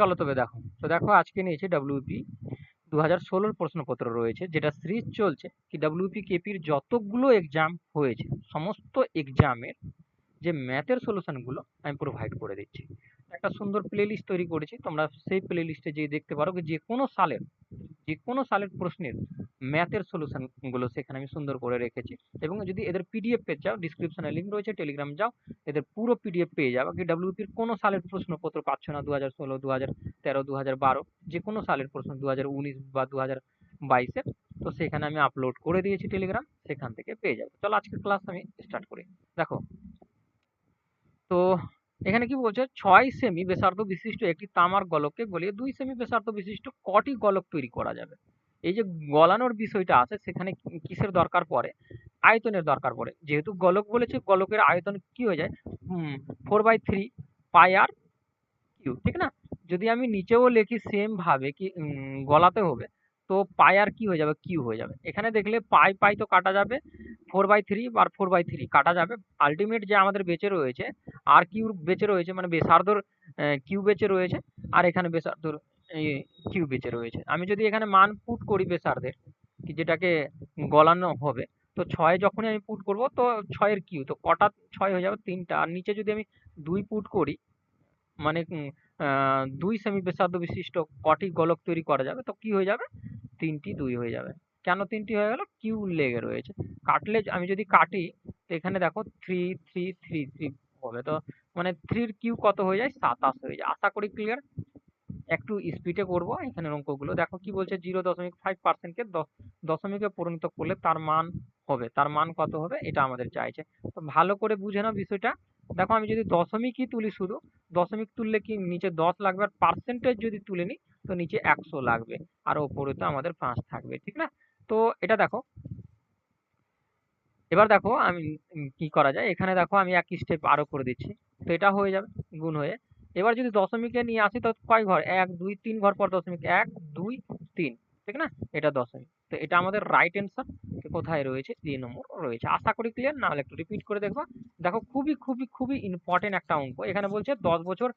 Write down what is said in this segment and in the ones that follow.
চলো তবে দেখো। তো দেখো আজকে নিয়েছে ডাব্লিউপি দু হাজার ষোলোর প্রশ্নপত্র রয়েছে, যেটা সিরিজ চলছে কি ডাব্লিউপি কেপির যতগুলো এক্সাম হয়েছে, সমস্ত এক্সামের যে ম্যাথের সলিউশনগুলো আমি প্রোভাইড করে দিচ্ছি। একটা সুন্দর প্লেলিস্ট তৈরি করেছি। তোমরা সেই প্লেলিস্টে যেয়ে দেখতে পারো যে কোনো সালের যে কোনো সালের প্রশ্নের ম্যাথের সলিউশনগুলো সেখানে আমি সুন্দর করে রেখেছি। এবং যদি এদের পিডিএফ পেয়ে যাও ডিসক্রিপশনে লিঙ্ক রয়েছে টেলিগ্রাম যাও, এদের পুরো পিডিএফ পেয়ে যাবে। কি ডাব্লিউপির কোনো সালের প্রশ্নপত্র পাচ্ছ না দু হাজার ষোলো দু হাজার তেরো দু হাজার বারো যে কোনো সালের প্রশ্ন দু হাজার উনিশ বা দু হাজার বাইশের। তো সেখানে আমি আপলোড করে দিয়েছি টেলিগ্রাম সেখান থেকে পেয়ে যাব। চলো আজকের ক্লাস আমি স্টার্ট করি। দেখো, তো এখানে কি বলছে? ছয় সেমি ব্যাসার্ধ বিশিষ্ট একটি তামার গোলককে গলিয়ে দুই সেমি ব্যাসার্ধ বিশিষ্ট কটি গলক তৈরি করা যাবে। এই যে গলানোর বিষয়টা আছে, সেখানে কিসের দরকার পড়ে? আয়তনের দরকার পড়ে। যেহেতু গোলক বলেছে, গলকের আয়তন কি হয়ে যায়? Four by three pi r cube ঠিক না? যদি আমি নিচেও লিখি সেম ভাবে কি গলাতে হবে তো পাই আর কি হয়ে যাবে? কিউ হয়ে যাবে। এখানে দেখলে পাই পাই তো কাটা যাবে। ফোর বাই থ্রি আর ফোর বাই থ্রি কাটা যাবে। আলটিমেট যে আমাদের বেঁচে রয়েছে, আর কিউ বেঁচে রয়েছে মানে বেসার্ধর কিউ বেঁচে রয়েছে, আর এখানে বেসার্ধর কিউ বেঁচে রয়েছে। আমি যদি এখানে মান পুট করি বেসার্ধের, কি যেটাকে গলানো হবে, তো ছয় যখনই আমি পুট করব, তো ছয়ের কিউ, তো কটা ছয় হয়ে যাবে তিনটা। আর নিচে যদি আমি দুই পুট করি মানে দুই সেমি ব্যাসার্ধ বিশিষ্ট কটি গোলক তৈরি করা যাবে, তো কি হয়ে যাবে? তিনটি দুই হয়ে যাবে। কেন তিনটি হয়ে গেল? কিউ লেগে রয়েছে। কাটলে আমি যদি কাটি, তো এখানে দেখো থ্রি থ্রি থ্রি থ্রি হবে। তো মানে থ্রির কিউ কত হয়ে যায়? সাতাশ হয়ে যায়। আশা করি ক্লিয়ার একটু স্পিডে করব। এখানে অঙ্কগুলো। দেখো কি বলছে? জিরো দশমিক ফাইভ পার্সেন্টকে দশমিকে পরিণত করলে তার মান হবে। তার মান কত হবে? এটা আমাদের চাইছে। তো ভালো করে বুঝে নাও বিষয়টা। দেখো আমি যদি দশমিকই তুলি শুধু, দশমিক তুললে কি নিচে দশ লাগবে? আর পার্সেন্টেজ যদি তুলে নিই তো নিচে একশো লাগবে আর ওপরে তো আমাদের পাঁচ থাকবে ঠিক না? তো এটা দেখো। এবার দেখো আমি কি করা যায় এখানে দেখো আমি এক স্টেপ আরও করে দিচ্ছি তো এটা হয়ে যাবে গুণ হয়ে। এবার যদি দশমিকে নিয়ে আসি তো কয় ঘর? এক দুই তিন ঘর পর দশমিক এক দুই তিন। ঠিক না? এটা দশমিক। তো এটা আমাদের রাইট অ্যান্সার কোথায় রয়েছে? দুই নম্বর রয়েছে। আশা করি ক্লিয়ার না হলে একটু রিপিট করে দেখো দেখো, খুবই খুবই খুবই ইম্পর্টেন্ট একটা অঙ্ক। এখানে বলছে দশ বছর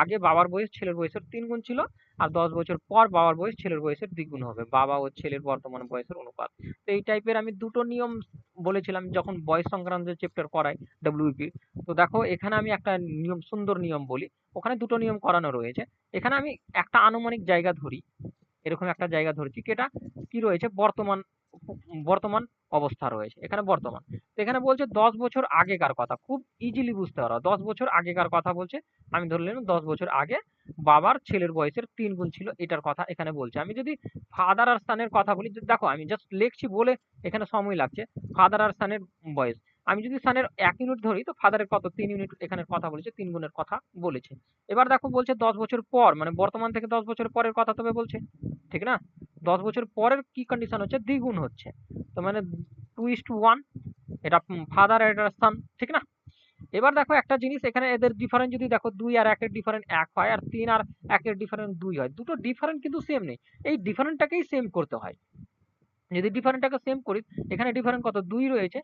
আগে বাবার বয়স ছেলের বয়সের তিন গুণ ছিল, আর দশ বছর পর বাবার বয়স ছেলের বয়সের দ্বিগুণ হবে। বাবা ও ছেলের বর্তমান বয়সের অনুপাত। তো এই টাইপের আমি দুটো নিয়ম বলেছিলাম যখন বয়স সংক্রান্ত চ্যাপ্টার করাই ডব্লিউপি তো দেখো, এখানে আমি একটা নিয়ম, সুন্দর নিয়ম বলি। ওখানে দুটো নিয়ম করানো রয়েছে। এখানে আমি একটা আনুমানিক জায়গা ধরি। এরকম একটা জায়গা ধরেছি যেটা কি রয়েছে? বর্তমান বর্তমান অবস্থা রয়েছে। এখানে বর্তমান। এখানে বলছে দশ বছর আগেকার কথা। খুব ইজিলি বুঝতে পারো। দশ বছর আগেকার কথা বলছে। আমি ধরে নিলাম দশ বছর আগে বাবার ছেলের বয়সের তিন গুণ ছিল এটার কথা এখানে বলছে। আমি যদি ফাদার আর সানের কথা বলি, দেখো আমি জাস্ট লিখছি বলে এখানে সময় লাগছে। ফাদার আর সানের বয়স। আমি যদি সানের এক ইউনিট ধরি, তো ফাদারের কত? তিন ইউনিট এখানে কথা বলেছে, তিন গুণের কথা বলেছে। এবার দেখো বলছে দশ বছর পর মানে বর্তমান থেকে দশ বছর পরের কথা তবে বলছে, ঠিক না? দশ বছর পরের কি কন্ডিশন হচ্ছে? দ্বিগুণ হচ্ছে। তো মানে টু ইস টু ওয়ান এটা ফাদার আর এটা সান ঠিক না? এবার দেখো একটা জিনিস, এখানে এদের ডিফারেন্স যদি দেখো, দুই আর একের ডিফারেন্ট এক হয়, আর তিন আর একের ডিফারেন্ট দুই হয়, দুটো ডিফারেন্ট কিন্তু সেম নেই। এই ডিফারেন্টটাকেই সেম করতে হয়। যদি ডিফারেন্টটাকে সেম করি, এখানে ডিফারেন্ট কত? দুই রয়েছে।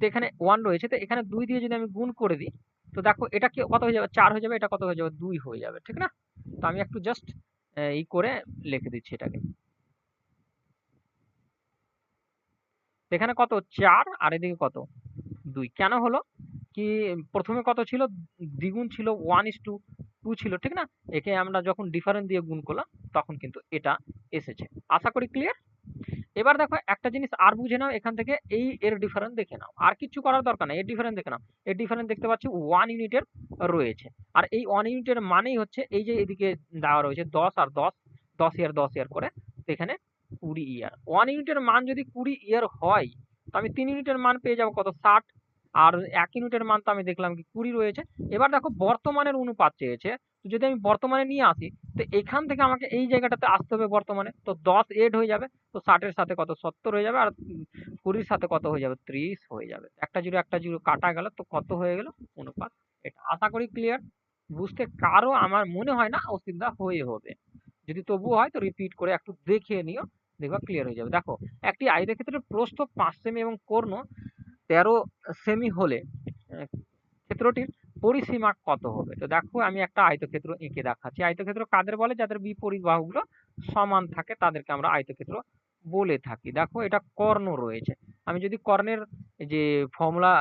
তো এখানে ওয়ান রয়েছে, তো এখানে দুই দিয়ে যদি আমি গুণ করে দিই, তো দেখো এটা কি কত হয়ে যাবে? চার হয়ে যাবে, এটা কত হয়ে যাবে? দুই হয়ে যাবে, ঠিক না? তো আমি একটু জাস্ট এই করে লিখে দিচ্ছি এটাকে। এখানে কত? চার, আর এদিকে কত? দুই। কেন হলো? কি প্রথমে কত ছিল? দ্বিগুণ ছিল ওয়ান ইস টু টু ছিল, ঠিক না? একে আমরা যখন ডিফারেন্ট দিয়ে গুণ করলাম, তখন কিন্তু এটা এসেছে। আশা করি ক্লিয়ার এবার দেখো একটা জিনিস আর বুঝে নাও, এখান থেকে এই এর ডিফারেন্স দেখে নাও। আর কিছু করার দরকার নেই, এর ডিফারেন্স দেখে নাও। এর ডিফারেন্স দেখতে পাচ্ছি ওয়ান ইউনিটের রয়েছে। আর এই ওয়ান ইউনিটের মানেই হচ্ছে এই যে এদিকে দেওয়া রয়েছে দশ আর দশ দশ ইয়ার দশ ইয়ার করে এখানে কুড়ি ইয়ার ওয়ান ইউনিটের মান যদি কুড়ি ইয়ার হয়, তো আমি তিন ইউনিটের মান পেয়ে যাব কত? ষাট। আর এক ইউনিটের মান তো আমি দেখলাম কি কুড়ি রয়েছে। এবার দেখো বর্তমানের অনুপাত চেয়েছে। যদি আমি বর্তমানে নিয়ে আসি, তো এখান থেকে আমাকে এই জায়গাটাতে আসতে হবে বর্তমানে। তো দশ এড হয়ে যাবে, তো ষাটের সাথে কত? সত্তর হয়ে যাবে আর কুড়ির সাথে কত হয়ে যাবে? ত্রিশ হয়ে যাবে। একটা জিরো একটা জিরো কাটা গেল, তো কত হয়ে গেল? অনুপাত এটা। আশা করি ক্লিয়ার বুঝতে কারও আমার মনে হয় না অসুবিধা হয়ে হবে। যদি তবু হয়, তো রিপিট করে একটু দেখে নিও, দেখবা ক্লিয়ার হয়ে যাবে। দেখো, একটি আয়তক্ষেত্রের প্রস্থ পাঁচ সেমি এবং কর্ণ তেরো সেমি হলে ক্ষেত্রটির পরিসীমা কত হবে? তো দেখো, আমি একটা আয়তক্ষেত্র এঁকে দেখাচ্ছি। আয়তক্ষেত্র কাদের বলে? যাদের বিপরীত বাহুগুলো সমান থাকে, তাদেরকে আমরা আয়তক্ষেত্র বলে থাকি। দেখো, এটা কর্ণ রয়েছে। আমি যদি কর্ণের যে ফর্মুলা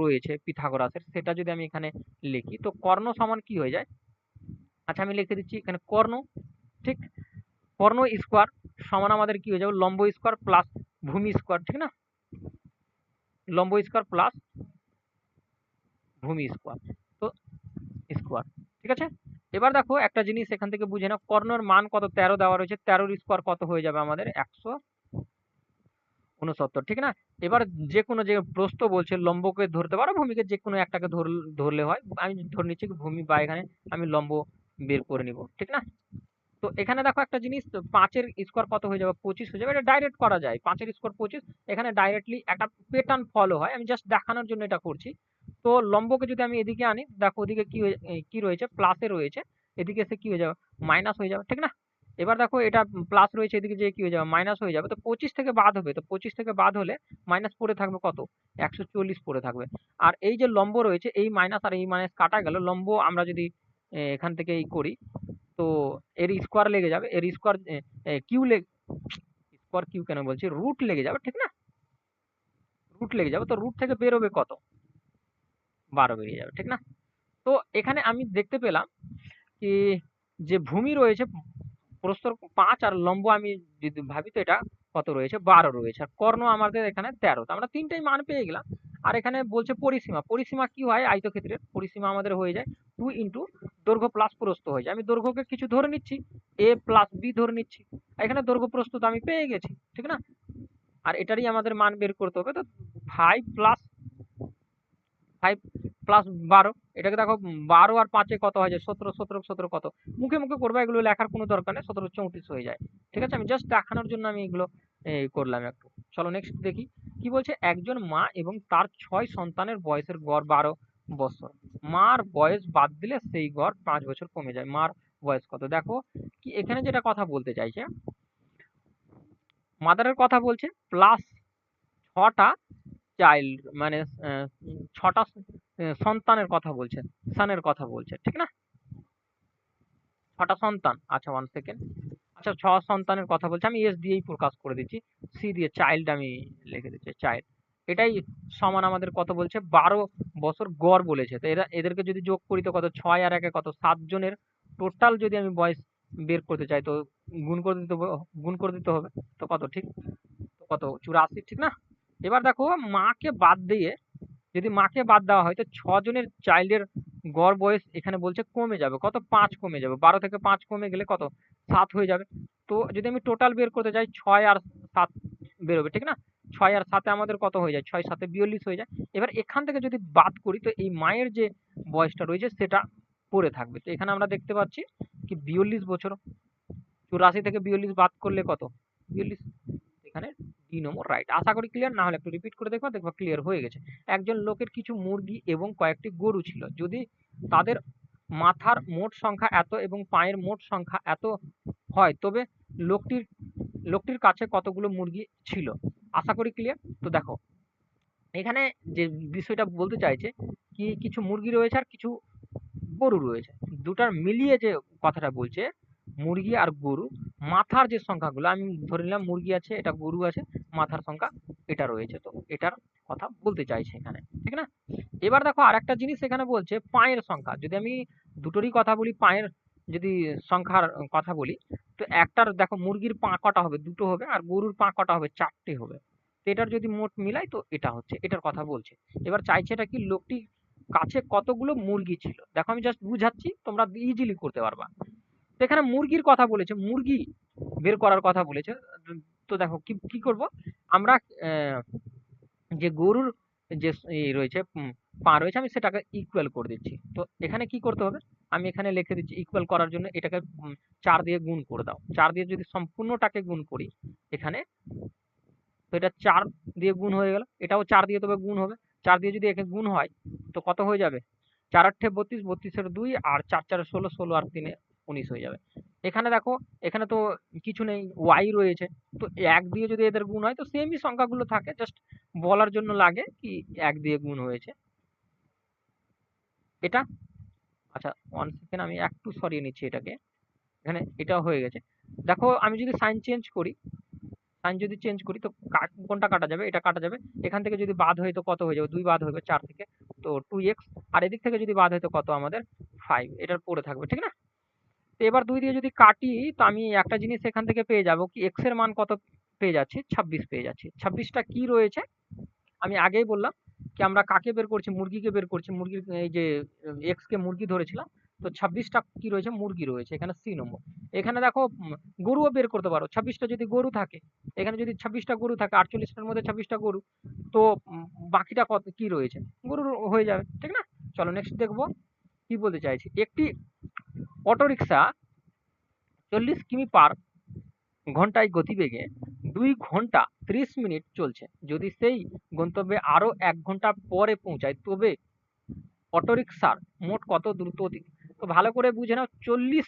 রয়েছে পিথাগোরাসের, সেটা যদি আমি এখানে লিখি, তো কর্ণ সমান কি হয়ে যায়? আচ্ছা আমি লিখে দিচ্ছি এখানে কর্ণ, ঠিক? কর্ণ স্কোয়ার সমান আমাদের কি হয়ে যাবে? লম্ব স্কোয়ার প্লাস ভূমি স্কোয়ার ঠিক না? লম্ব স্কোয়ার প্লাস ভূমি স্কোয়ার, তো স্কোয়ার, ঠিক আছে? এবার দেখো একটা জিনিস এখান থেকে বুঝে নাও, কর্ণর মান কত? তেরো দেওয়া রয়েছে, তেরোর স্কোয়ার কত হয়ে যাবে আমাদের? একশো উনসত্তর ঠিক না? এবার যে কোনো যে প্রস্থ বলছে, লম্বকে ধরতে পারো, ভূমিকে যে কোনো একটাকে ধর- ধরলে হয়, আমি ধরে নিচ্ছি ভূমি বা এখানে আমি লম্ব বের করে নিব, ঠিক না? তো এখানে দেখো একটা জিনিস পাঁচের স্কোয়ার কত হয়ে যাবে? পঁচিশ হয়ে যাবে। এটা ডাইরেক্ট করা যায়। পাঁচের স্কোয়ার পঁচিশ, এখানে ডাইরেক্টলি একটা প্যাটার্ন ফলো হয়। আমি জাস্ট দেখানোর জন্য এটা করছি। তো লম্বকে যদি আমি এদিকে আনি, দেখো ওদিকে কি কি রয়েছে? প্লাসে রয়েছে। এদিকে এসে কি হয়ে যাবে? মাইনাস হয়ে যাবে, ঠিক না? এবার দেখো এটা প্লাস রয়েছে এদিকে যে কি হয়ে যাবে? মাইনাস হয়ে যাবে। তো পঁচিশ থেকে বাদ হবে। তো পঁচিশ থেকে বাদ হলে মাইনাস পড়ে থাকবে কত? একশো চল্লিশ পড়ে থাকবে। আর এই যে লম্ব রয়েছে, এই মাইনাস আর এই মাইনাস কাটা গেল। লম্ব আমরা যদি এখান থেকে এই করি তো এর স্কোয়ার লেগে যাবে এর স্কোয়ার কিউ লেগে স্কোয়ার কিউ কেন বলছি? রুট লেগে যাবে, ঠিক না? রুট লেগে যাবে, তো রুট থেকে বেরোবে কত? বারো বেরিয়ে যাবে, ঠিক না? তো এখানে আমি দেখতে পেলাম কি যে ভূমি রয়েছে, প্রস্তর পাঁচ আর লম্ব আমি যদি ভাবি তো এটা কত রয়েছে? বারো রয়েছে, আর কর্ণ আমাদের এখানে তেরো, তো আমরা তিনটেই মান পেয়ে গেলাম। আর এখানে বলছে পরিসীমা পরিসীমা কি হয় আয়তক্ষেত্রের? পরিসীমা আমাদের হয়ে যায় টু ইন্টু দৈর্ঘ্য প্লাস প্রস্থ হয়ে যায়। আমি দৈর্ঘ্যকে কিছু ধরে নিচ্ছি এ প্লাস বি ধরে নিচ্ছি। এখানে দৈর্ঘ্য প্রস্থ তো আমি পেয়ে গেছি, ঠিক না? আর এটারই আমাদের মান বের করতে হবে তো ফাইভ প্লাস ফাইভ প্লাস বারো। এটাকে দেখো বারো আর পাঁচে কত হয় যায় সতেরো সতেরো সতেরো কত? মুখে মুখে করবে, এগুলো লেখার কোনো দরকার নেই, সতেরো চৌত্রিশ হয়ে যায়। ঠিক আছে? আমি জাস্ট দেখানোর জন্য আমি এগুলো করলাম একটু। চলো নেক্সট দেখি। কি বলছে? একজন মা এবং তার ছয় সন্তানের বয়সের গড় বারো। বছর। মার বয়স বাদ দিলে সেই গড় পাঁচ বছর কমে যায়। মার বয়স কত? দেখো, কি এখানে যেটা কথা বলতে চাইছে, মাদারের কথা বলছে প্লাস ছটা চাইল্ড মানে ছটা সন্তানের কথা বলছে সানের কথা বলছে, ঠিক না? ছটা সন্তান আচ্ছা ওয়ান সেকেন্ড আচ্ছা ছ সন্তানের কথা বলছে, আমি এস দিয়েই প্রকাশ করে দিচ্ছি সি দিয়ে চাইল্ড আমি লিখে দিচ্ছি চাইল্ড এটাই সমান আমাদের কত বলছে? বারো বছর গড় বলেছে। তো এরা, এদেরকে যদি যোগ করি তো কত? ছয় আর একে কত? সাত জনের টোটাল যদি আমি বয়স বের করতে চাই তো গুণ করে দিতে গুণ করে দিতে হবে। তো কত? ঠিক? কত? চুরাশি, ঠিক না? এবার দেখো, মাকে বাদ দিয়ে যদি মাকে বাদ দেওয়া হয় তো ছজনের চাইল্ডের গড় বয়স এখানে বলছে কমে যাবে। কত? পাঁচ কমে যাবে। বারো থেকে পাঁচ কমে গেলে কত? সাত হয়ে যাবে। তো যদি আমি টোটাল বের করতে চাই, ছয় আর সাত বেরোবে, ঠিক না? ছয় আর সাতে আমাদের কত হয়ে যায়? ছয় সাতে বিয়াল্লিশ হয়ে যায়। এবার এখান থেকে যদি বাদ করি, তো এই মায়ের যে বয়সটা রয়েছে, সেটা পড়ে থাকবে। তো এখানে আমরা দেখতে পাচ্ছি কি বিয়াল্লিশ বছর। চুরাশি থেকে বিয়াল্লিশ বাদ করলে কত? বিয়াল্লিশ। এখানে ডি নম্বর রাইট আশা করি ক্লিয়ার না হলে একটু রিপিট করে দেখবা দেখবা ক্লিয়ার হয়ে গেছে। একজন লোকের কিছু মুরগি এবং কয়েকটি গরু ছিল। যদি তাদের মাথার মোট সংখ্যা এত এবং পায়ের মোট সংখ্যা এত হয়, তবে লোকটির লোকটির কাছে কতগুলো মুরগি ছিল? আশা করি ক্লিয়ার তো দেখো, এখানে যে বিষয়টা বলতে চাইছে, কি কিছু মুরগি রয়েছে আর কিছু গরু রয়েছে। দুটার মিলিয়ে যে কথাটা বলছে, মুরগি আর গরু, মাথার যে সংখ্যাগুলো, আমি ধরে নিলাম মুরগি আছে, এটা গরু আছে, মাথার সংখ্যা এটা রয়েছে। তো এটার কথা বলতে চাইছে এখানে, ঠিক না? এবার দেখো আরেকটা জিনিস এখানে বলছে, পায়ের সংখ্যা। যদি আমি দুটোরই কথা বলি, পায়ের যদি সংখ্যার কথা বলি তো একটার দেখো মুরগির পা কটা হবে? দুটো হবে আর গরুর পা কটা হবে? চারটে হবে। এটার যদি মোট মিলাই তো এটা হচ্ছে, এটার কথা বলছে। এবার চাইছে এটা কি লোকটি কাছে কতগুলো মুরগি ছিল? দেখো আমি জাস্ট বুঝাচ্ছি, তোমরা ইজিলি করতে পারবা। এখানে মুরগির কথা বলেছে, মুরগি বের করার কথা বলেছে। তো দেখো কি কি করব? আমরা যে গরুর যে রয়েছে পা রয়েছে, আমি সেটাকে ইকুয়াল করে দিচ্ছি। তো এখানে কি করতে হবে? আমি এখানে লিখে দিচ্ছি ইকুয়াল করার জন্য এটাকে চার দিয়ে গুণ করে দাও। চার দিয়ে যদি সম্পূর্ণটাকে গুণ করি, এখানে, তো এটা চার দিয়ে গুণ হয়ে গেল। এটাও চার দিয়ে তবে গুণ হবে। চার দিয়ে যদি একে গুণ হয়, তো কত হয়ে যাবে? চার আটে বত্রিশ বত্রিশের দুই, আর চার চারে ষোলো ষোলো আর তিনে উনিশ হয়ে যাবে। এখানে দেখো, এখানে তো কিছু নেই ওয়াই রয়েছে। তো এক দিয়ে যদি এদের গুণ হয়, তো সেমই সংখ্যাগুলো থাকে জাস্ট বলার জন্য লাগে কি এক দিয়ে গুণ হয়েছে। এটা আচ্ছা ওয়ান সেকেন্ড আমি একটু সরিয়ে নিচ্ছি এটাকে। এখানে এটা হয়ে গেছে। দেখো আমি যদি সাইন চেঞ্জ করি সাইন যদি চেঞ্জ করি তো কোনটা কাটা যাবে? এটা কাটা যাবে। এখান থেকে যদি বাদ হয় তো কত হয়ে যাবে? দুই বাদ হবে চার থেকে। তো টু এক্স আর এদিক থেকে যদি বাদ হয় তো কত? আমাদের ফাইভ এটার পরে থাকবে ঠিক না? তো এবার দুই দিয়ে যদি কাটি তো আমি একটা জিনিস এখান থেকে পেয়ে যাব কি এক্সের মান কত পেয়ে যাচ্ছি? ছাব্বিশ পেয়ে যাচ্ছি। ছাব্বিশটা কি রয়েছে? আমি আগেই বললাম কি আমরা কাকে বের করছি? মুরগিকে বের করছি। মুরগির এই যে এক্স কে মুরগি ধরেছিলাম, তো ছাব্বিশটা কি রয়েছে? মুরগি রয়েছে, এখানে সি নম্বর এখানে দেখো গরুও বের করতে পারো। ছাব্বিশটা যদি গরু থাকে, এখানে যদি ছাব্বিশটা গরু থাকে, আটচল্লিশটার মধ্যে ছাব্বিশটা গরু, তো বাকিটা কত, কি রয়েছে? গরুর হয়ে যাবে, ঠিক না? চলো নেক্সট দেখব, কি বলতে চাইছি? একটি অটোরিকশা চল্লিশ কিমি পার ঘন্টায় গতিবেগে দুই ঘণ্টা ত্রিশ মিনিট চলছে। যদি সেই গন্তব্যে আরও এক ঘণ্টা পরে পৌঁছায়, তবে অটোরিকশার মোট কত দ্রুত অতি- তো ভালো করে বুঝে নাও, চল্লিশ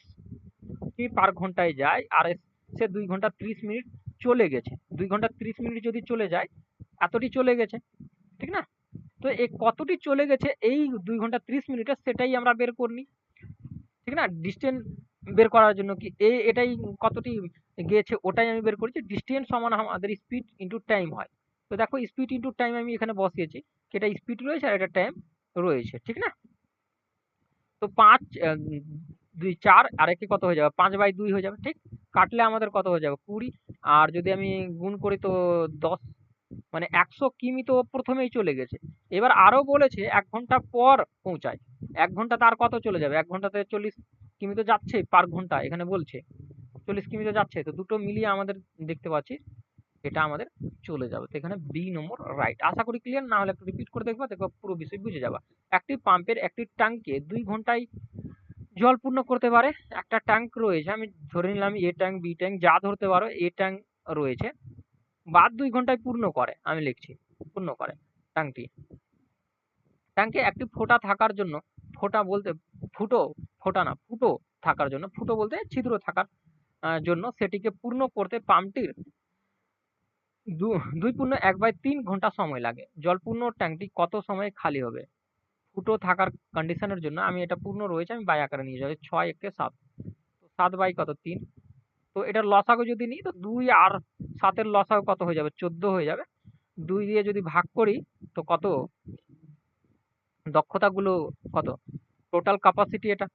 কিমি পার ঘন্টায় যায়, আর সে দুই ঘণ্টা ত্রিশ মিনিট চলে গেছে। দুই ঘণ্টা ত্রিশ মিনিট যদি চলে যায়, এতটি চলে গেছে, ঠিক না? তো এই কতটি চলে গেছে, এই দুই ঘণ্টা ত্রিশ মিনিটে সেটাই আমরা বের করনি, ঠিক না? ডিস্টেন্স বের করার জন্য কি এই এটাই কতটি গিয়েছে, ওটাই আমি বের করেছি। ডিস্টেন্স সমান আমাদের স্পিড ইনটু টাইম হয়। তো দেখো স্পিড ইনটু টাইম আমি এখানে বসিয়েছি এটা স্পিড রয়েছে আর এটা টাইম রয়েছে, ঠিক না? তো পাঁচ দুই, চার, আর একে কত হয়ে যাবে? পাঁচ বাই দুই হয়ে যাবে, ঠিক? কাটলে আমাদের কত হয়ে যাবে? কুড়ি। আর যদি আমি গুণ করি তো দশ মানে একশো কিমি তো প্রথমেই চলে গেছে। এবার আরও বলেছে, এক ঘণ্টা পর পৌঁছায়। এক ঘণ্টা তার কত চলে যাবে? এক ঘন্টাতে চল্লিশ কিমি তো যাচ্ছে পার ঘণ্টা, এখানে বলছে। চল্লিশ কিমি তো যাচ্ছে, তো দুটো মিলিয়ে আমাদের দেখতে পাচ্ছি, এটা আমাদের চলে যাবে। তো এখানে বি নম্বর রাইট আশা করি ক্লিয়ার না হলে একটু রিপিট করে দেখবা দেখবা পুরো বিষয় বুঝে যাবা। একটি পাম্পের একটি ট্যাঙ্কে দুই ঘন্টায় জল পূর্ণ করতে পারে। একটা ট্যাঙ্ক রয়েছে, আমি ধরে নিলাম এ ট্যাঙ্ক বি ট্যাঙ্ক যা ধরতে পারো এ ট্যাঙ্ক রয়েছে। বাদ দুই ঘন্টায় পূর্ণ করে, আমি লিখছি, পূর্ণ করে ট্যাঙ্কটি ট্যাঙ্কে একটি ফোঁটা থাকার জন্য, ফোঁটা বলতে, ফুটো, ফোঁটা না, ফুটো থাকার জন্য, ফুটো বলতে ছিদ্র থাকার জন্য সেটিকে পূর্ণ করতে পাম্পটির দু- দুই পূর্ণ এক বাই তিন ঘণ্টা সময় লাগে। জলপূর্ণ ট্যাঙ্কটি কত সময়ে খালি হবে? ফুটো থাকার কন্ডিশনের জন্য আমি এটা পূর্ণ রয়েছে, আমি বাই আকারে নিয়ে যাব ছয় একে সাত। সাত বাই কত? তিন। তো এটার লসাগু যদি নিই, তো দুই আর সাতের লসাগু কত হয়ে যাবে? চোদ্দ হয়ে যাবে। দুই দিয়ে যদি ভাগ করি, তো কত? দক্ষতাগুলো কত? টোটাল ক্যাপাসিটি এটা,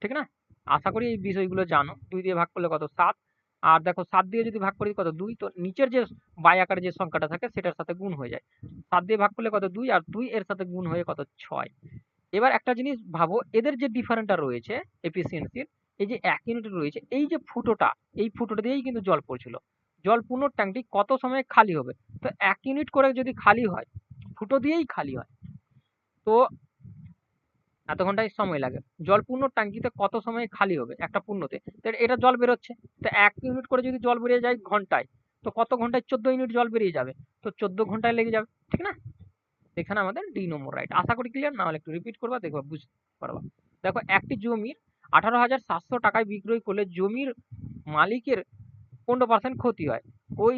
ঠিক না? আশা করি এই বিষয়গুলো জানো। দুই দিয়ে ভাগ করলে কত? সাত। আর দেখো, সাত দিয়ে যদি ভাগ করি কত? দুই। তো নিচের যে বাই আকারে যে সংখ্যাটা থাকে, সেটার সাথে গুণ হয়ে যায়। সাত দিয়ে ভাগ করলে কত? দুই। আর দুই এর সাথে গুণ হয়ে কত? ছয়। এবার একটা জিনিস ভাবো, এদের যে ডিফারেন্টটা রয়েছে এফিসিয়েন্সির এই যে এক ইউনিট রয়েছে, এই যে ফুটোটা, এই ফুটোটা দিয়েই কিন্তু জল পড়ছিল। জল পূর্ণ ট্যাঙ্কটি কত সময় খালি হবে? তো এক ইউনিট করে যদি খালি হয়, ফুটো দিয়েই খালি হয়। তো এত ঘন্টায় সময় লাগে। জল পূর্ণ ট্যাঙ্কিতে কত সময় খালি হবে একটা পূর্ণতে? তো এটা জল বেরোচ্ছে। তো এক ইউনিট করে যদি জল বেরিয়ে যায় ঘন্টায়, তো কত ঘন্টায় চোদ্দ ইউনিট জল বেরিয়ে যাবে? তো চোদ্দ ঘন্টায় লেগে যাবে, ঠিক না? এখানে আমাদের ডি নম্বর রাইট আশা করি ক্লিয়ার না হলে একটু রিপিট করবা, দেখবা বুঝতে পারবা। দেখো, একটি জমির আঠারো হাজার সাতশো টাকায় বিক্রয় করলে জমির মালিকের পনেরো পার্সেন্ট ক্ষতি হয়। ওই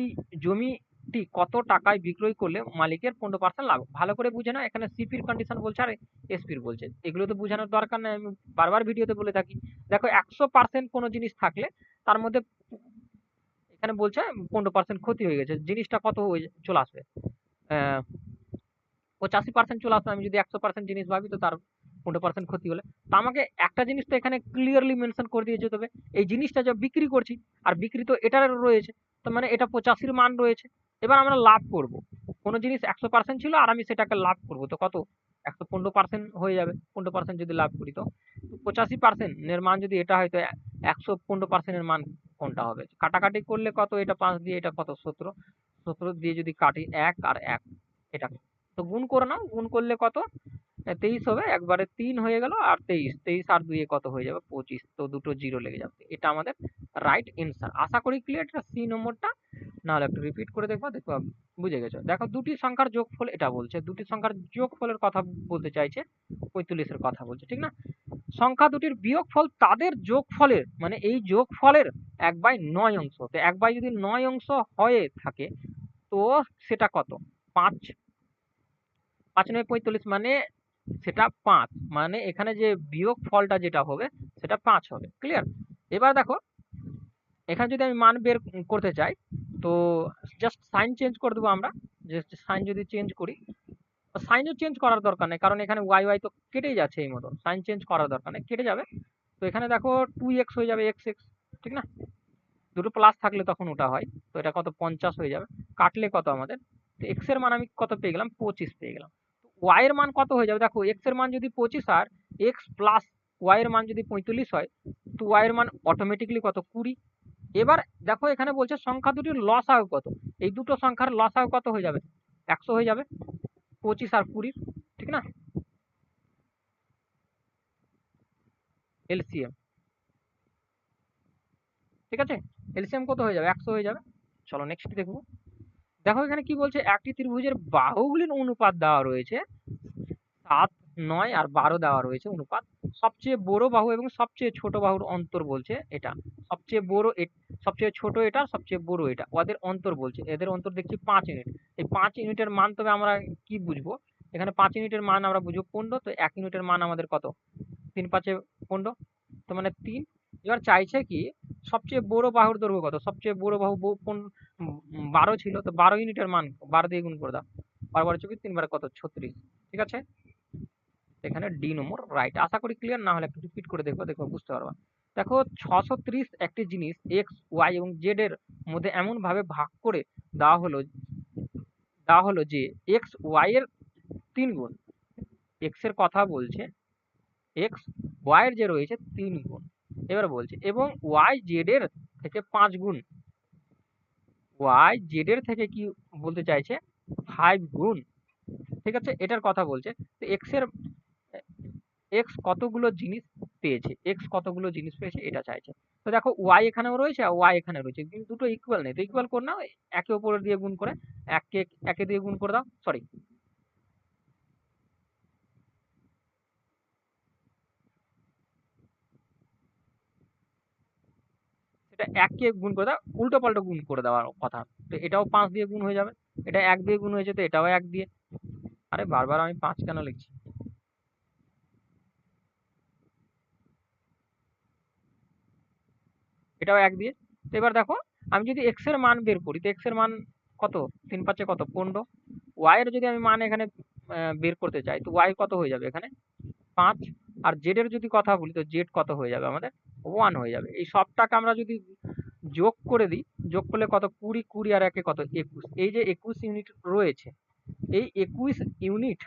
জমিটি কত টাকায় বিক্রয় করলে মালিকের পনেরো পার্সেন্ট লাভ? ভালো করে বুঝে না এখানে সিপির কন্ডিশন বলছে আর এসপির বলছে। এগুলো তো বোঝানোর দরকার নেই, আমি বারবার ভিডিওতে বলে থাকি। দেখো, একশো পার্সেন্ট কোনো জিনিস থাকলে তার মধ্যে এখানে বলছে পনেরো পার্সেন্ট ক্ষতি হয়ে গেছে। জিনিসটা কত হয়ে চলে আসবে? পঁচাশি পার্সেন্ট চলে আসবে। আমি যদি একশো পার্সেন্ট জিনিস ভাবি, তো তার পনেরো পার্সেন্ট ক্ষতি হলে। তো আমাকে একটা জিনিস তো এখানে ক্লিয়ারলি মেনশন করে দিয়ে যেতে হবে এই জিনিসটা যা বিক্রি করছি, আর বিক্রি তো এটার রয়েছে, তো মানে এটা পঁচাশির মান রয়েছে। এবার আমরা লাভ করব। কোনো জিনিস একশো পার্সেন্ট ছিল আর আমি সেটাকে লাভ করব। তো কত? একশো পনেরো পার্সেন্ট হয়ে যাবে। পনেরো পার্সেন্ট যদি লাভ করি তো? পঁচাশি পার্সেন্ট এর মান যদি এটা হয় তো একশো পনেরো পার্সেন্টের মান কোনটা হবে? কাটাকাটি করলে কত? এটা পাঁচ দিয়ে এটা কত? সতেরো। সতেরো দিয়ে যদি কাটি এক আর এক, এটা তো গুণ করে নাও। গুণ করলে কত? তেইশ হবে, একবারে তিন হয়ে গেল আর তেইশ। তেইশ আর দুইয়ে কত হয়ে যাবে? পঁচিশ। তো দুটো জিরো লেগে যাবে এটা আমাদের রাইট এনসার আশা করি ক্লিয়ার সি নম্বরটা। নাহলে একটু রিপিট করে দেখবা দেখবা বুঝে গেছো। দেখো, দুটি সংখ্যার যোগফল এটা বলছে। দুটি সংখ্যার যোগফলের কথা বলতে চাইছে, পঁয়তাল্লিশের কথা বলছে, ঠিক না? সংখ্যা দুটির বিয়োগফল তাদের যোগফলের মানে এই যোগফলের এক বাই নয় অংশ। তো এক বাই যদি নয় অংশ হয়ে থাকে, তো সেটা কত? পাঁচ। পাঁচ নয় পঁয়তাল্লিশ মানে সেটা পাঁচ। মানে এখানে যে বিয়োগ ফলটা যেটা হবে, সেটা পাঁচ হবে। ক্লিয়ার এবার দেখো, এখানে যদি আমি মান বের করতে চাই, তো জাস্ট সাইন চেঞ্জ করে দেবো আমরা। জাস্ট সাইন যদি চেঞ্জ করি সাইনও চেঞ্জ করার দরকার নেই, কারণ এখানে ওয়াই ওয়াই তো কেটেই যাচ্ছে এই মতন। সাইন চেঞ্জ করার দরকার নেই, কেটে যাবে। তো এখানে দেখো টু এক্স হয়ে যাবে এক্স এক্স ঠিক না? দুটো প্লাস থাকলে তখন ওটা হয়, তো এটা কত? পঞ্চাশ হয়ে যাবে। কাটলে কত আমাদের? তো এক্সের মান আমি কত পেয়ে গেলাম? পঁচিশ পেয়ে গেলাম। ওয়াই এর মান কত হয়ে যাবে? দেখো এক্সের মান যদি পঁচিশ আর এক্স প্লাস ওয়াই এর মান যদি পঁয়তাল্লিশ হয়, তো ওয়াই এর মান অটোমেটিকলি কত? কুড়ি। এবার দেখো, এখানে বলছে সংখ্যা দুটির লস আগ কত? এই দুটো সংখ্যার লস আগ কত হয়ে যাবে? একশো হয়ে যাবে। পঁচিশ আর কুড়ির ঠিক না? এলসিএম ঠিক আছে? এলসিএম কত হয়ে যাবে? একশো হয়ে যাবে। চলো নেক্সট দেখব। দেখো এখানে কি বলছে? একটি ত্রিভুজের বাহুগুলির অনুপাত দেওয়া রয়েছে। সাত, নয় আর বারো দেওয়া রয়েছে অনুপাত। সবচেয়ে বড় বাহু এবং সবচেয়ে ছোট বাহুর অন্তর বলছে এটা। সবচেয়ে বড় সবচেয়ে ছোট এটা, সবচেয়ে বড় এটা। ওদের অন্তর বলছে। এদের অন্তর দেখছি পাঁচ ইউনিট। এই পাঁচ ইউনিটের মান তবে আমরা কি বুঝব? এখানে পাঁচ ইউনিটের মান আমরা বুঝব পনেরো, তো এক ইউনিটের মান আমাদের কত? তিন পাঁচে পনেরো, তো মানে তিন এবার চাইছে কি, সবচেয়ে বড় বাহুর দৈর্ঘ্য কত? সবচেয়ে বড় বাহু পন- বারো ছিল, তো বারো ইউনিটের মান বারো দিয়ে গুণ করে দাও। বারো বারো চব্বিশ তিনবারে কত? ছত্রিশ। ঠিক আছে? এখানে ডি নম্বর রাইট আশা করি ক্লিয়ার না হলে একটু রিপিট করে দেখব দেখো বুঝতে পারবা। দেখো, ছশো ত্রিশ একটি জিনিস এক্স ওয়াই এবং জেড এর মধ্যে এমন ভাবে ভাগ করে দেওয়া হলো দেওয়া হলো যে এক্স ওয়াই এর তিন গুণ। এক্সের কথা বলছে এক্স ওয়াই এর যে রয়েছে, তিন গুণ। এবার বলছে, এবং ওয়াই জেড এর থেকে পাঁচ গুণ। ওয়াই জেড এর থেকে কি বলতে চাইছে? ফাইভ গুণ। ঠিক আছে? এটার কথা বলছে। তো এক্সের এক্স কতগুলো জিনিস পেয়েছে? এক্স কতগুলো জিনিস পেয়েছে? এটা চাইছে। তো দেখো ওয়াই এখানেও রয়েছে আর ওয়াই এখানে রয়েছে। কিন্তু দুটো ইকুয়াল নেই। তো ইকুয়াল করে নাও একে ওপরে দিয়ে গুণ করে, একে একে দিয়ে গুণ করে দাও। সরি সেটা এককে গুণ করে দাও, উল্টো পাল্টা গুণ করে দেওয়ার কথা। তো এটাও পাঁচ দিয়ে গুণ হয়ে যাবে। এটা এক দিয়ে গুণ হয়েছে তো এটাও এক দিয়ে। আরে বারবার আমি পাঁচ কেন লিখছি? এটাও এক দিয়ে। তো এবার দেখো, আমি যদি এক্সের মান বের করি, তো এক্সের মান কত? তিন পাঁচে কত? পনেরো। ওয়াই এর যদি আমি মান এখানে বের করতে চাই, তো ওয়াই কত হয়ে যাবে এখানে? পাঁচ। আর জেড এর যদি কথা বলি, তো জেড কত হয়ে যাবে আমাদের? ওয়ান হয়ে যাবে। এই সবটাকে আমরা যদি যোগ করে দিই, যোগ করলে কত? কুড়ি কুড়ি আর একে কত? একুশ। এই যে একুশ ইউনিট রয়েছে, এই একুশ ইউনিট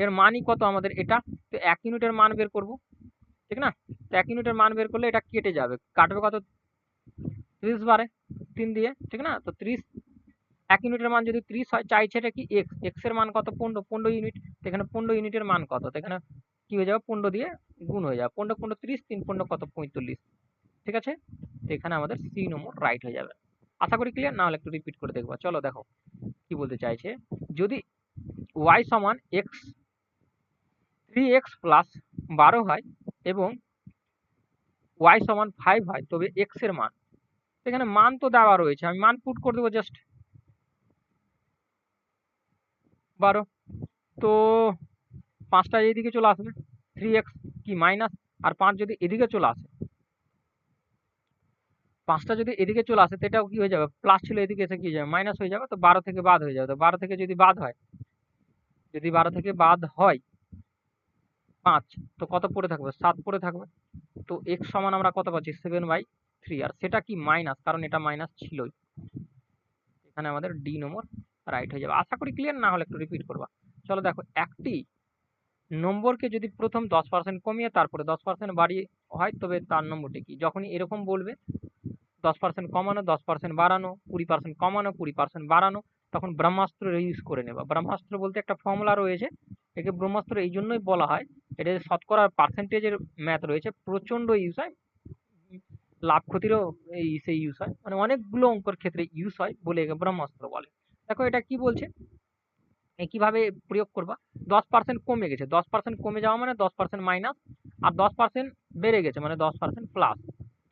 এর মানই কত আমাদের এটা? তো এক ইউনিটের মান বের করব, ঠিক না? তো এক ইউনিটের মান বের করলে এটা কেটে যাবে। কাটবে কত? ত্রিশ বারে তিন দিয়ে, ঠিক না? তো ত্রিশ, এক ইউনিটের মান যদি ত্রিশ হয়, চাইছে এটা কি? এক্স এক্সের মান কত? পনেরো। পনেরো ইউনিট এখানে পনেরো ইউনিটের মান কত? এখানে কি হয়ে যাবে? পনেরো দিয়ে গুণ হয়ে যাবে। পনেরো পনেরো, ত্রিশ, তিন, পনেরো, কত? পঁয়তাল্লিশ। ঠিক আছে? তো এখানে আমাদের সি নম্বর রাইট হয়ে যাবে। আশা করি ক্লিয়ার না হলে একটু রিপিট করে দেখব। চলো দেখো কি বলতে চাইছে। যদি ওয়াই সমান এক্স থ্রি এক্স প্লাস বারো হয় এবং ওয়াই সমান ফাইভ হয়, তবে এক্সের মান। এখানে মান তো দেওয়া রয়েছে। আমি মান পুট করে দেবো জাস্ট বারো। তো পাঁচটা এইদিকে চলে আসবে থ্রি এক্স কি মাইনাস আর পাঁচ যদি এদিকে চলে আসে, পাঁচটা যদি এদিকে চলে আসে, তো এটাও কি হয়ে যাবে? প্লাস ছিল এদিকে এসে কি যাবে? মাইনাস হয়ে যাবে, তো বারো থেকে বাদ হয়ে যাবে। তো বারো থেকে যদি বাদ হয়, যদি বারো থেকে বাদ হয়, পাঁচ, তো কত পড়ে থাকবে? সাত পড়ে থাকবে। তো এক্স সমান আমরা কত পাচ্ছি? সেভেন বাই থ্রি আর সেটা কি মাইনাস কারণ এটা মাইনাস ছিলই। এখানে আমাদের ডি নম্বর রাইট হয়ে যাবে। আশা করি ক্লিয়ার না হলে একটু রিপিট করবা। চলো দেখো, একটি নম্বরকে যদি প্রথম দশ পার্সেন্ট কমিয়ে তারপরে দশ পার্সেন্ট বাড়িয়ে হয়, তবে তার নম্বরটি কি? যখনই এরকম বলবে, দশ পার্সেন্ট কমানো, দশ পার্সেন্ট বাড়ানো, কুড়ি পার্সেন্ট কমানো, কুড়ি পার্সেন্ট বাড়ানো, তখন ব্রহ্মাস্ত্র ইউজ করে নেবা। ব্রহ্মাস্ত্র বলতে একটা ফর্মুলা রয়েছে, একে ব্রহ্মাস্ত্র এই জন্যই বলা হয়, এটা শতকরা পার্সেন্টেজের ম্যাথ রয়েছে প্রচণ্ড ইউজ হয়, লাভ ক্ষতিরও এই সেই ইউজ হয় মানে অনেকগুলো অঙ্কের ক্ষেত্রে ইউজ হয় বলে একে ব্রহ্মাস্ত্র বলে। দেখো এটা কি বলছে? কীভাবে প্রয়োগ করবা। দশ পার্সেন্ট কমে গেছে। দশ পার্সেন্ট কমে যাওয়া মানে দশ পার্সেন্ট মাইনাস আর দশ পার্সেন্ট বেড়ে গেছে মানে দশ পার্সেন্ট প্লাস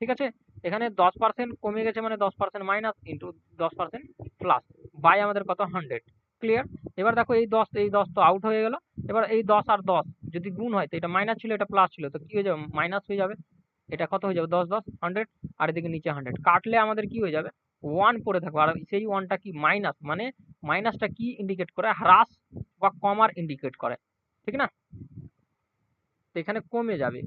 ঠিক আছে? এখানে দশ পার্সেন্ট কমে গেছে মানে দশ পার্সেন্ট মাইনাস ইন্টু দশ পার্সেন্ট প্লাস বাই আমাদের কত? হান্ড্রেড ক্লিয়ার এবার দেখো এই দশ এই দশ তো আউট হয়ে গেল। এবার এই দশ আর দশ যদি গুণ হয়, তো এটা মাইনাস ছিল, এটা প্লাস ছিল। তো কি হয়ে যাবে? মাইনাস হয়ে যাবে। এটা কত হয়ে যাবে? দশ দশ হান্ড্রেড আর এদিকে নিচে হান্ড্রেড কাটলে আমাদের কি হয়ে যাবে? ওয়ান পড়ে থাকবে আর সেই ওয়ানটা কি মাইনাস মানে মাইনাসটা কি ইন্ডিকেট করে? হ্রাস বা কমার ইন্ডিকেট করে। ঠিক না? তো এখানে কমে যাবে।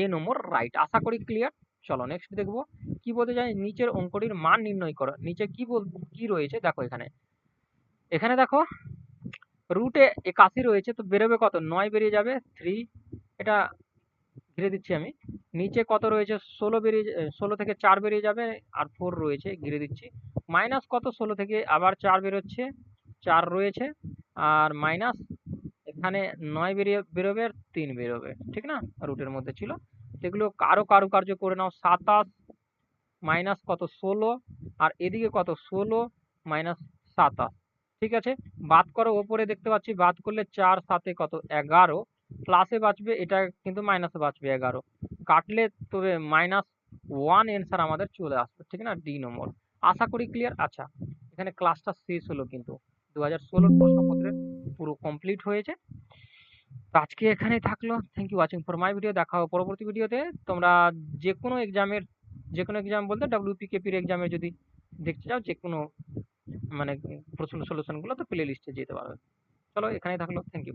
এ নম্বর রাইট আশা করি ক্লিয়ার চলো নেক্সট দেখব। কি বলতে চাই? নিচের অঙ্কটির মান নির্ণয় করো। নিচে কি বল, কি রয়েছে? দেখো এখানে। এখানে দেখো রুটে একাশি রয়েছে, তো বেরোবে কত? নয় বেরিয়ে যাবে। থ্রি এটা ঘিরে দিচ্ছি আমি। নিচে কত রয়েছে? ষোলো বেরিয়ে ষোলো থেকে চার বেরিয়ে যাবে আর ফোর রয়েছে, ঘিরে দিচ্ছি। মাইনাস কত? ষোলো থেকে আবার চার বেরোচ্ছে, চার রয়েছে আর মাইনাস এখানে নয় বেরিয়ে, বেরোবে আর তিন বেরোবে, ঠিক না? রুটের মধ্যে ছিল। সেগুলো কারও কারুকার্য করে নাও, সাতাশ মাইনাস কত? ষোলো আর এদিকে কত? ষোলো মাইনাস সাতাশ, ঠিক আছে? বাদ করো, ওপরে দেখতে পাচ্ছি, বাদ করলে চার, সাতে কত? এগারো প্লাসে বাঁচবে, এটা কিন্তু মাইনাসে বাঁচবে এগারো। কাটলে তবে মাইনাস ওয়ান অ্যান্সার আমাদের চলে আসবে, ঠিক না? ডি নম্বর আশা করি ক্লিয়ার আচ্ছা এখানে ক্লাসটা শেষ হলো কিন্তু। দু হাজার ষোলোর প্রশ্নপত্রের পুরো কমপ্লিট হয়েছে। আজকে এখানেই থাকল। Thank you watching for my video দেখা হবে পরবর্তী ভিডিওতে তোমরা যে কোনো এক্সামের যে কোনো এক্সাম বলতে ডাব্লিউপি কেপির এক্সামে যদি দেখতে চাও যে কোনো মানে প্রশ্ন সলিউশনগুলো তো প্লে লিস্টে যেতে পারবে। চলো, এখানেই থাকল। Thank you